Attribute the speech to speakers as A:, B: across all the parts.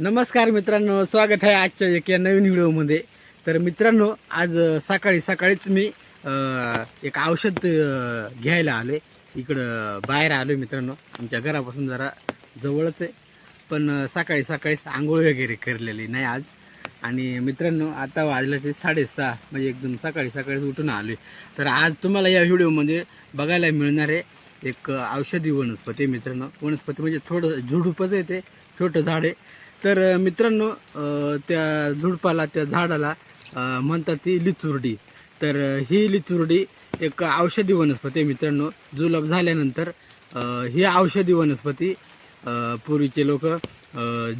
A: नमस्कार मित्रांनो स्वागत आहे आजच्या एक या नवीन व्हिडिओमध्ये. तर मित्रांनो आज सकाळी सकाळीच मी एक औषध घ्यायला आले इकडं बाहेर आलो मित्रांनो. आमच्या घरापासून जरा जवळच आहे. पण सकाळी सकाळीच आंघोळ वगैरे करलेली नाही आज. आणि मित्रांनो आता वाजलं ते साडेसहा म्हणजे एकदम सकाळी सकाळीच उठून आलो तर आज तुम्हाला या व्हिडिओमध्ये बघायला मिळणार आहे एक औषधी वनस्पती मित्रांनो. वनस्पती म्हणजे थोडं झुडूपच आहे ते छोटं झाड आहे. तर मित्रांनो त्या झुडपाला त्या झाडाला म्हणतात ती लिचुर्डी. तर ही लिचुर्डी एक औषधी वनस्पती आहे मित्रांनो. जुलाब झाल्यानंतर ही औषधी वनस्पती पूर्वीचे लोक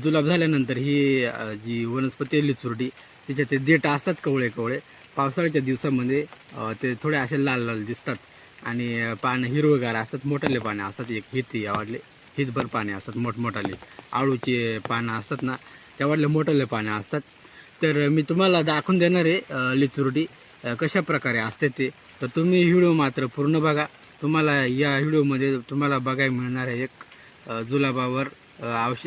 A: जुलाब झाल्यानंतर ही जी वनस्पती आहे लिचुर्डी तिच्या ते देठ असतात कवळे कवळे. पावसाळ्याच्या दिवसामध्ये ते थोडे असे लाल लाल दिसतात. आणि पानं हिरवगार असतात मोठाले पानं असतात एक हिती आवडले. हितभर पाने असतात मोठमोठाले. आळूचे पानं असतात ना त्यावरले मोठाले पानं असतात. तर मी तुम्हाला दाखवून देणार आहे लिचुरडी लिचुर्डी कशा प्रकारे असते ते. तर तुम्ही व्हिडिओ मात्र पूर्ण बघा. तुम्हाला या व्हिडिओमध्ये तुम्हाला बघायला मिळणार आहे एक जुलाबावर औष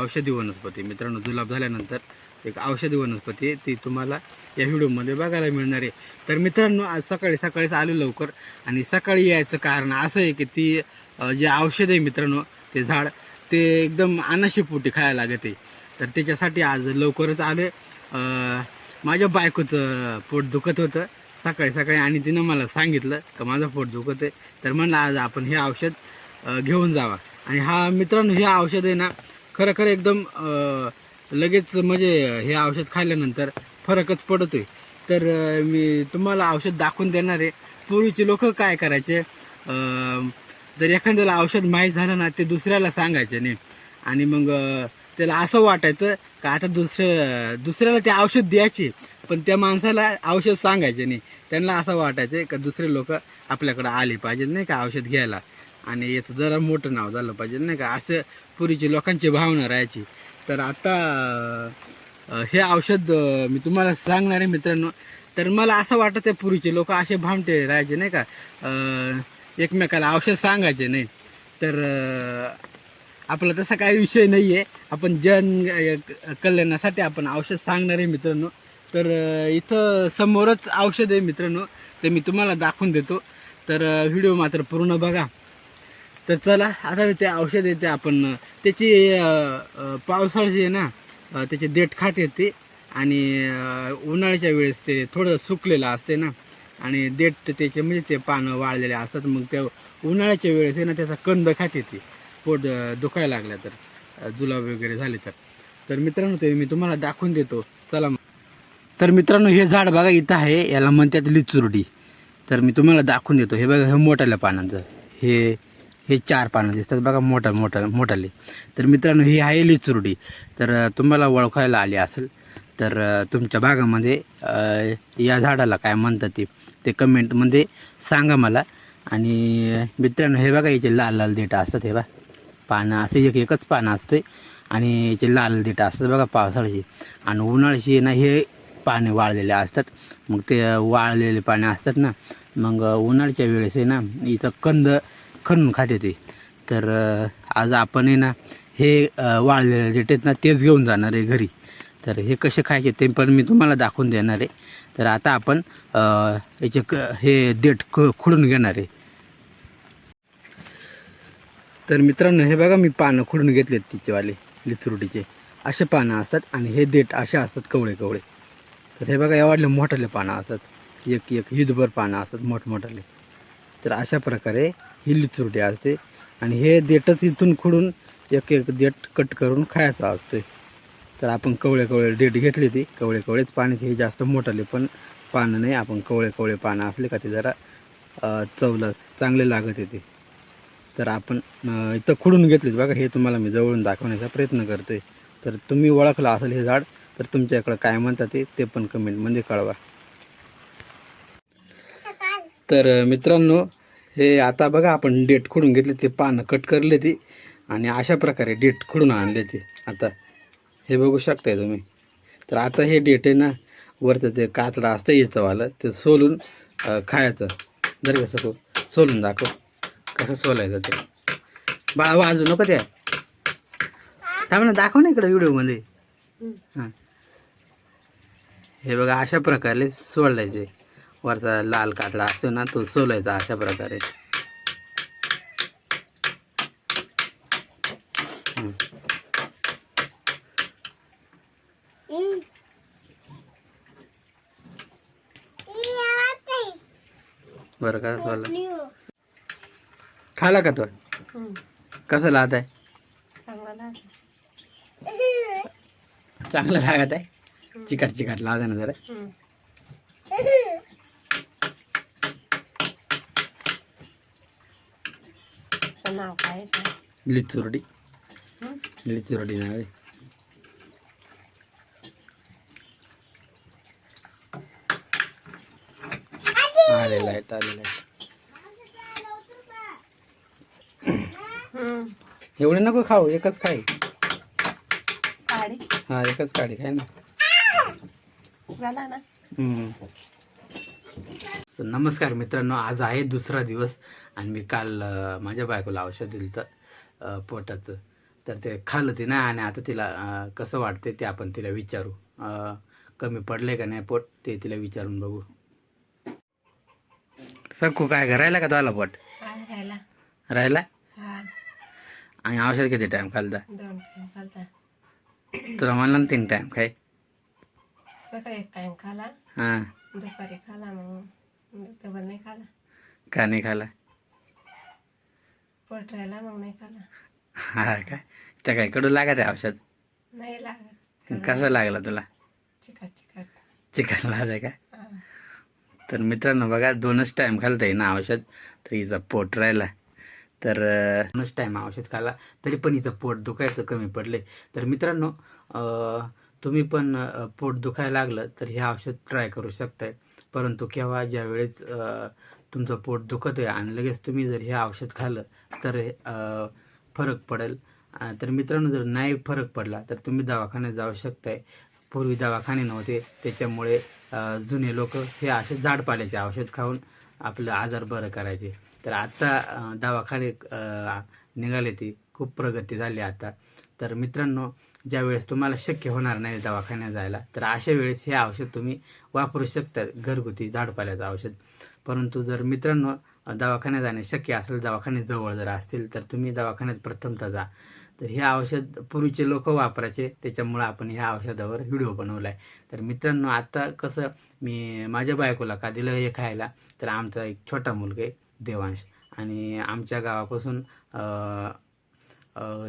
A: औषधी वनस्पती. मित्रांनो जुलाब झाल्यानंतर एक औषधी वनस्पती ती तुम्हाला या व्हिडिओमध्ये बघायला मिळणार आहे. तर मित्रांनो आज सकाळी सकाळीच आलो लवकर. आणि सकाळी यायचं कारण असं आहे की ती जे औषध आहे मित्रांनो ते झाड ते एकदम अनाशीपोटी खायला लागते. तर त्याच्यासाठी आज लवकरच आले माझ्या बायकोचं पोट दुखत होतं. सकाळी सकाळी आणि तिनं मला सांगितलं का माझं पोट दुखत आहे. तर म्हणलं आज आपण हे औषध घेऊन जावा. आणि हा मित्रांनो हे औषध आहे ना खरं खरं एकदम लगेच म्हणजे हे औषध खाल्ल्यानंतर फरकच पडतोय. तर मी तुम्हाला औषध दाखवून देणार आहे. पूर्वीचे लोक काय करायचे? जर एखाद्याला औषध माहीत झालं ना ते दुसऱ्याला सांगायचे नाही. आणि मग त्याला असं वाटायचं का आता दुसऱ्या दुसऱ्याला ते औषध द्यायचे पण त्या माणसाला औषध सांगायचे नाही. त्यांना असं वाटायचं का दुसरे लोक आपल्याकडं आले पाहिजेत नाही का औषध घ्यायला. आणि याचं जरा मोठं नाव झालं पाहिजे नाही का असं पूर्वीची लोकांची भावना राहायची. तर आता हे औषध मी तुम्हाला सांगणार आहे मित्रांनो तर मला असं वाटतं पूर्वीचे लोक असे भामटे राहायचे नाही का एकमेकाला औषध सांगायचे नाही. तर आपला तसा काही विषय नाही आहे आपण जन कल्याणासाठी आपण औषध सांगणार आहे मित्रांनो. तर इथं समोरच औषध आहे मित्रांनो. ते मी तुम्हाला दाखवून देतो. तर व्हिडिओ मात्र पूर्ण बघा. तर चला आता ते औषध आहे ते आपण त्याची अ, जी पावसाळ्याची आहे ना त्याची त्याचे देठ खात येते. आणि उन्हाळ्याच्या वेळेस ते थोडं सुकलेलं असते ना. आणि देठ त्याचे म्हणजे ते पानं वाळलेले असतात मग त्या उन्हाळ्याच्या वेळेस आहे ना त्याचा कंद खात येते. पोट दुखायला लागल्या तर जुलाब वगैरे झाले तर. तर मित्रांनो ते मी तुम्हाला दाखवून देतो. चला मग. तर मित्रांनो हे झाड बघा इथं आहे. याला म्हणतात लिचुर्डी. तर मी तुम्हाला दाखवून देतो. हे बघा हे मोठ्याल्या पानांचं. हे हे चार पानं दिसतात बघा मोठा मोठा मोठाले. तर मित्रांनो ही आहे लिचुर्डी. तर तुम्हाला ओळखायला आली असेल. तर तुमच्या भागामध्ये या झाडाला काय म्हणतात ते? ते कमेंटमध्ये सांगा मला. आणि मित्रांनो हे बघा याचे लाल लाल देठा असतात हे बा पानं असे एक एकच पानं असते आणि याचे लाल देठं असतात बघा पावसाळ्याची. आणि उन्हाळ्याची ना हे पाने वाळलेले असतात. मग ते वाळलेले पाने असतात ना. मग उन्हाळ्याच्या वेळेस आहे ना इथं कंद खणून खाते ते. तर आज आपण आहे ना हे वाळलेले देठ आहेत ना तेच घेऊन जाणार आहे घरी. तर हे कसे खायचे ते पण मी तुम्हाला दाखवून देणार आहे. तर आता आपण याचे क हे देठ ख खुडून घेणार आहे. तर मित्रांनो हे बघा मी पानं खुडून घेतलेत तिचेवाले लिचरुटीचे. असे पानं असतात आणि हे देठ असे असतात कवळे कवळे. तर हे बघा एवढले मोठाले पानं असतात. एक एक हिदभर पानं असतात मोठमोठाले. तर अशा प्रकारे ही लिचरुटी असते आणि हे देठच इथून खुडून एक एक देठ कट करून खायचा असतोय. तर आपण कवळे कवळे डेट घेतली ती. कवळे कवळेच पाणी हे जास्त मोठाले पण पानं नाही. आपण कवळे कवळे पानं असले का ते जरा अं, चवलं चांगले लागत येते. तर आपण इथं खुडून घेतलीत बघा. हे तुम्हाला मी जवळून दाखवण्याचा प्रयत्न करतोय. तर तुम्ही ओळखलं असेल हे झाड तर तुमच्याकडं काय म्हणतात ते ते पण कमेंटमध्ये कळवा. तर मित्रांनो हे आता बघा आपण डेट खुडून घेतले ते पानं कट करले ती. आणि अशा प्रकारे डेट खुडून आणले ते. आता हे बघू शकताय तुम्ही. तर आता हे डेट आहे ना वरचं ते कातडा असतं याचंवालं ते सोलून खायचं. जर कसं तो सोलून दाखव. कसं सोलायचं ते. बाळा वाजू नको त्या. थांब ना दाखव ना इकडे व्हिडिओमध्ये. हां. हे बघा अशा प्रकारे सोलायचे. वरचा लाल कातडा असतो ना तो सोलायचा अशा प्रकारे. बरं का सोला खाला का तो? कसं लागत आहे चांगलं लागत आहे? चिकट चिकट लागत ना जरा?
B: नाव काय
A: लिचुरडी. लिचुरडी नाव आहे. आलेला आहे एवढे नको खाऊ एकच
B: काढी.
A: हा एकच काढी खाय ना. नमस्कार मित्रांनो आज आहे दुसरा दिवस आणि मी काल माझ्या बायकोला औषध दिलं तर पोटाचं. तर ते खाल्लं ते ना आणि आता तिला कसं वाटते ते आपण तिला विचारू. कमी पडले का नाही पोट ते तिला विचारून बघू. सकू काय करायला का तुला पोट
B: राहिला?
A: राहिला?
B: हा.
A: आणि औषध किती टाइम खालता
B: दोन टाइम खालता
A: तुला म्हणलं ना तीन टाइम खाय.
B: सकाळी एक टाइम खाला.
A: हां.
B: दुपारी खाला मग डबल नाही खाला.
A: का नाही खाला?
B: पोट राहिला मग नाही खाला.
A: हा काय? त्या काय कडू लागत आहे औषध?
B: नाही लागत.
A: कसं लागलं तुला?
B: चिकट चिकट.
A: चिकन आहे का. तर मित्रांनो बघा दोनच टाईम खालता आहे ना औषध तर हिचा पोट राहिला तर दोनच टाईम औषध खाला तरी पण हिचं पोट दुखायचं कमी पडले तर मित्रांनो तुम्ही पण पोट दुखायला लागलं तर हे औषध ट्राय करू शकताय. परंतु केव्हा ज्या वेळेस तुमचं पोट दुखत आहे आणि लगेच तुम्ही जर हे औषध खाल्लं तर फरक पडेल. तर मित्रांनो जर नाही फरक पडला तर तुम्ही दवाखान्यात जाऊ शकताय. पूर्वी दवाखाने नव्हते. त्याच्यामुळे जुने लोक हे असे झाडपाल्याचे औषध खाऊन आपलं आजार बरं करायचे. तर आत्ता दवाखाने निघाले ते. खूप प्रगती झाली आता. तर मित्रांनो ज्या वेळेस तुम्हाला शक्य होणार नाही दवाखान्यात जायला तर अशा वेळेस हे औषध तुम्ही वापरू शकता. घरगुती झाडपाल्याचं औषध. परंतु जर मित्रांनो दवाखान्यात जाणे शक्य असेल दवाखाने जवळ जर असतील तर तुम्ही दवाखान्यात प्रथमतः जा. तर हे औषध पूर्वीचे लोक वापरायचे त्याच्यामुळं आपण ह्या औषधावर व्हिडिओ बनवला आहे तर मित्रांनो आता कसं मी माझ्या बायकोला का दिलं हे खायला तर आमचा एक छोटा मुलगा आहे देवांश. आणि आमच्या गावापासून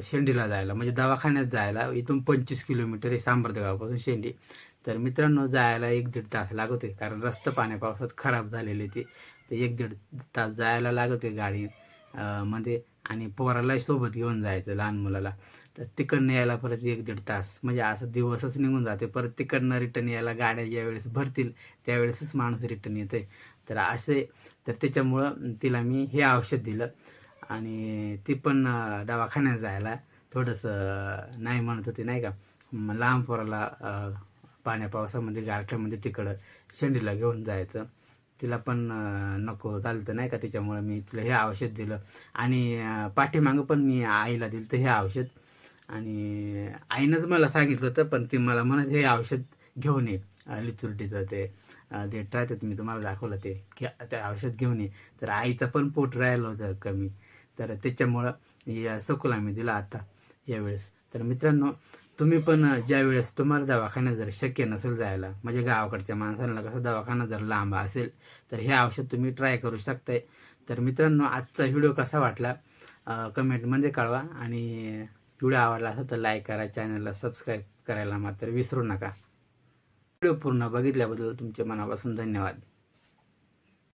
A: शेंडीला जायला म्हणजे दवाखान्यात जायला इथून पंचवीस किलोमीटर आहे सांबर्द गावापासून शेंडी. तर मित्रांनो जायला एक दीड तास लागतोय कारण रस्ता पाण्या पावसात खराब झालेले ते. तर एक दीड तास जायला लागतोय गाडी मध्ये आणि पोराला सोबत घेऊन जायचं लहान मुलाला. तर तिकडनं यायला परत एक दीड तास. म्हणजे असं दिवसच निघून जाते. परत तिकडनं रिटर्न यायला गाड्या ज्यावेळेस भरतील त्यावेळेसच माणूस रिटर्न येते तर असे तर त्याच्यामुळं तिला मी हे औषध दिलं. आणि ती पण दवाखान्यात जायला थोडंसं नाही म्हणत होती नाही का? लांब पोराला पाण्या पावसामध्ये गारठ्यामध्ये तिकडं शेंडीला घेऊन जायचं. तिला पण अं, नको चालतं नाही का त्याच्यामुळं मी तिला हे औषध दिलं. आणि पाठीमागं पण मी आईला दिलं तर हे औषध. आणि आईनंच मला सांगितलं होतं पण ती मला म्हणत हे औषध घेऊन ये. लिचुरटीचं ते जे ट्रायतात मी तुम्हाला दाखवलं ते घ्या ते औषध घेऊन ये. तर आईचं पण पोट राहिलं होतं कमी. तर त्याच्यामुळं या सकुला मी दिला आता यावेळेस. तर मित्रांनो तुम्ही पण ज्या वेळेस तुम्हाला दवाखान्यात जर शक्य नसेल जायला म्हणजे गावाकडच्या माणसांना कसं दवाखाना जर लांब असेल तर हे औषध तुम्ही ट्राय करू शकताय. तर मित्रांनो आजचा व्हिडिओ कसा वाटला कमेंटमध्ये कळवा आणि व्हिडिओ आवडला असेल तर लाईक करा चॅनलला सबस्क्राईब करायला मात्र विसरू नका. व्हिडिओ पूर्ण बघितल्याबद्दल तुमच्या मनापासून धन्यवाद.